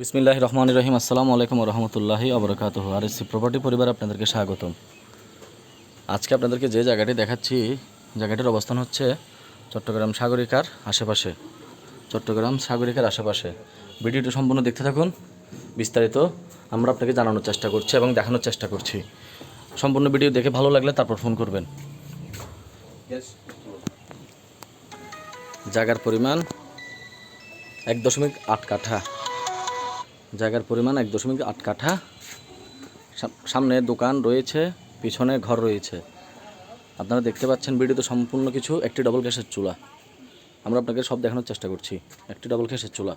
বিসমিল্লাহ রহমান রহিম আসসালামু আলাইকুম রহমতুল্লাহি আবরকাত আর এসি প্রপার্টি পরিবার আপনাদেরকে স্বাগতম। আজকে আপনাদেরকে যে জায়গাটি দেখাচ্ছি জায়গাটির অবস্থান হচ্ছে চট্টগ্রাম সাগরিকার আশেপাশে। চট্টগ্রাম সাগরিকার আশেপাশে। ভিডিওটি সম্পূর্ণ দেখতে থাকুন বিস্তারিত আমরা আপনাকে জানানোর চেষ্টা করছি এবং দেখানোর চেষ্টা করছি। সম্পূর্ণ ভিডিও দেখে ভালো লাগলে তারপর ফোন করবেন। জায়গার পরিমাণ এক দশমিক আট কাঠা। জায়গার পরিমাণ এক দশমিক আট কাঠা। সাম- সামনে দোকান রয়েছে পিছনে ঘর রয়েছে। আপনারা দেখতে পাচ্ছেন ভিডিওতে সম্পূর্ণ কিছু একটি ডবল গ্যাসের চুলা। আমরা আপনাকে সব দেখানোর চেষ্টা করছি একটি ডবল গ্যাসের চুলা।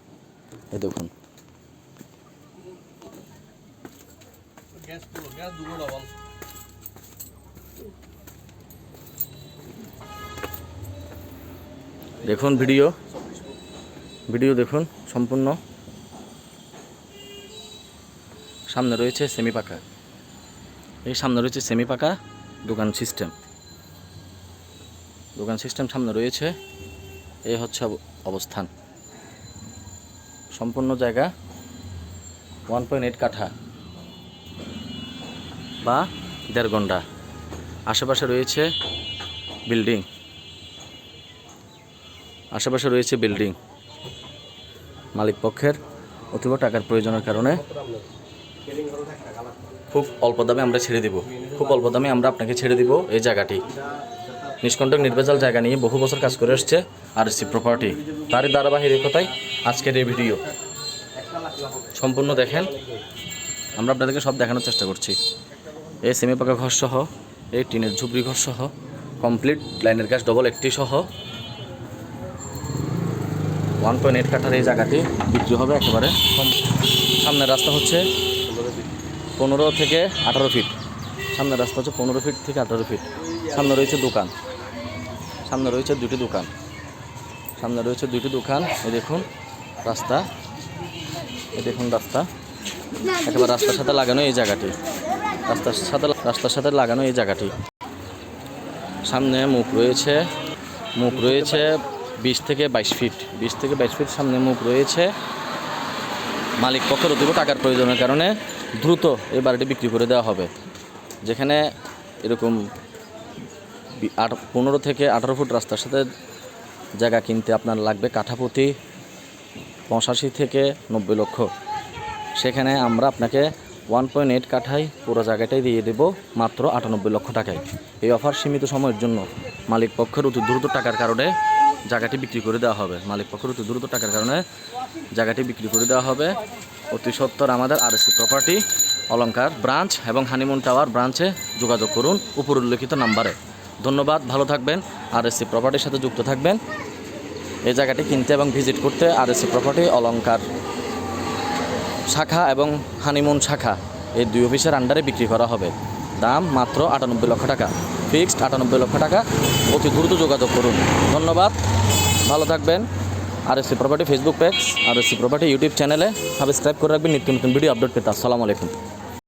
এই দেখুন। দেখুন ভিডিও। ভিডিও দেখুন সম্পূর্ণ। সামনে রয়েছে সেমি পাকা। এই সামনে রয়েছে সেমি পাকা দোকান সিস্টেম। দোকান সিস্টেম সামনে রয়েছে এই হচ্ছে অব- অবস্থান। সম্পূর্ণ জায়গা ওয়ান পয়েন্ট এইট কাঠা বা দেড় ঘণ্টা। আশেপাশে রয়েছে বিল্ডিং। আশেপাশে রয়েছে বিল্ডিং। মালিক পক্ষের অতীব টাকার প্রয়োজনের কারণে খুব অল্প দামে আমরা ছেড়ে দিব। খুব অল্প দামে আমরা আপনাকে ছেড়ে দিব এই জায়গাটি। নিষ্কণ্টক নির্ভেজাল জায়গা নিয়ে বহু বছর কাজ করে আসছে আর সি প্রপার্টি তারই ধারাবাহিকতায় আজকের এই ভিডিও। সম্পূর্ণ দেখেন। আমরা আপনাদেরকে সব দেখানোর চেষ্টা করছি। এই সেমি পাকা ঘর সহ এই টিনের ঝুপড়ি ঘর সহ কমপ্লিট লাইনের গ্যাস ডবল একটি সহ। ওয়ান পয়েন্ট এইট কাঠার এই জায়গাটি বিক্রি হবে একেবারে। সামনের রাস্তা হচ্ছে পনেরো থেকে আঠারো ফিট সামনের রাস্তা হচ্ছে পনেরো ফিট থেকে আঠারো ফিট সামনে রয়েছে দোকান। সামনে রয়েছে দুটি দোকান। সামনে রয়েছে দুটি দোকান। এই দেখুন, রাস্তা। এই দেখুন রাস্তা। একেবারে রাস্তার সাথে লাগানো এই জায়গাটি। রাস্তার সাথে রাস্তার সাথে লাগানো এই জায়গাটি। সামনে মুখ রয়েছে মুখ রয়েছে বিশ থেকে বাইশ ফিট বিশ থেকে বাইশ ফিট সামনে মুখ রয়েছে। মালিক পক্ষের অতীব টাকার প্রয়োজনের কারণে দ্রুত এই বাড়িটি বিক্রি করে দেওয়া হবে। যেখানে এরকম আট পনেরো থেকে আঠারো ফুট রাস্তার সাথে জায়গা কিনতে আপনার লাগবে কাঠাপতি পঁচাশি থেকে নব্বই লক্ষ। সেখানে আমরা আপনাকে ওয়ান পয়েন্ট এইট কাঠায় পুরো জায়গাটাই দিয়ে দেব মাত্র আটানব্বই লক্ষ টাকায়। এই অফার সীমিত সময়ের জন্য মালিক পক্ষের অতি দ্রুত টাকার কারণে জায়গাটি বিক্রি করে দেওয়া হবে। মালিক পক্ষের অতি দ্রুত টাকার কারণে জায়গাটি বিক্রি করে দেওয়া হবে। অতি সত্তর আমাদের আর প্রপার্টি অলঙ্কার ব্রাঞ্চ এবং হানিমুন টাওয়ার ব্রাঞ্চে যোগাযোগ করুন উপর উল্লেখিত নাম্বারে। ধন্যবাদ, ভালো থাকবেন আর প্রপার্টির সাথে যুক্ত থাকবেন। এই জায়গাটি কিনতে এবং ভিজিট করতে আর প্রপার্টি অলঙ্কার শাখা এবং হানিমুন শাখা, এই দুই অফিসের আন্ডারে বিক্রি করা হবে। দাম মাত্র আটানব্বই লক্ষ টাকা। ফিক্সড, আটানব্বই লক্ষ টাকা। অতি দ্রুত যোগাযোগ করুন। ধন্যবাদ। ভালো থাকবেন। R AC property Facebook page R AC property YouTube চ্যানেলে সাবস্ক্রাইব করে রাখবেন। নিত্য নতুন ভিডিও আপডেট পেতে। আসসালামু আলাইকুম।